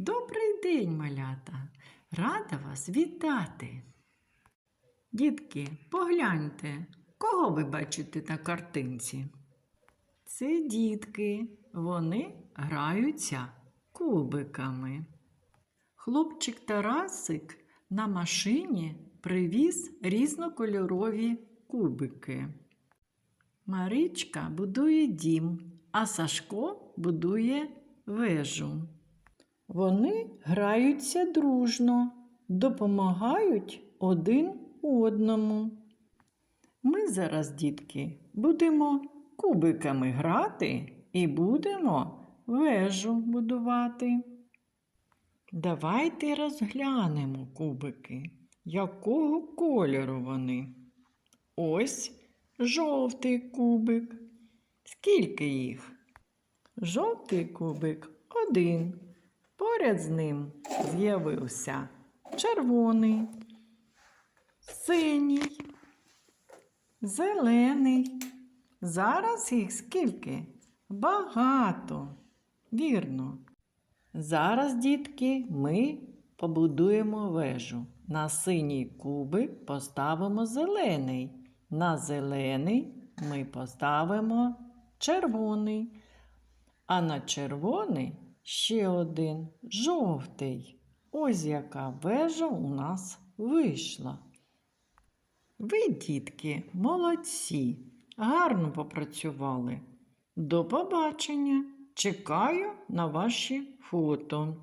Добрий день, малята! Рада вас вітати. Дітки, погляньте, кого ви бачите на картинці? Це дітки, вони граються кубиками. Хлопчик Тарасик на машині привіз різнокольорові кубики. Маричка будує дім, а Сашко будує вежу. Вони граються дружно, допомагають один одному. Ми зараз, дітки, будемо кубиками грати і будемо вежу будувати. Давайте розглянемо кубики, якого кольору вони. Ось жовтий кубик. Скільки їх? Жовтий кубик один. Поряд з ним з'явився червоний, синій, зелений. Зараз їх скільки? Багато. Вірно. Зараз, дітки, ми побудуємо вежу. На синій кубик поставимо зелений. На зелений ми поставимо червоний. А на червоний ще один жовтий. Ось яка вежа у нас вийшла. Ви, дітки, молодці, гарно попрацювали. До побачення! Чекаю на ваші фото.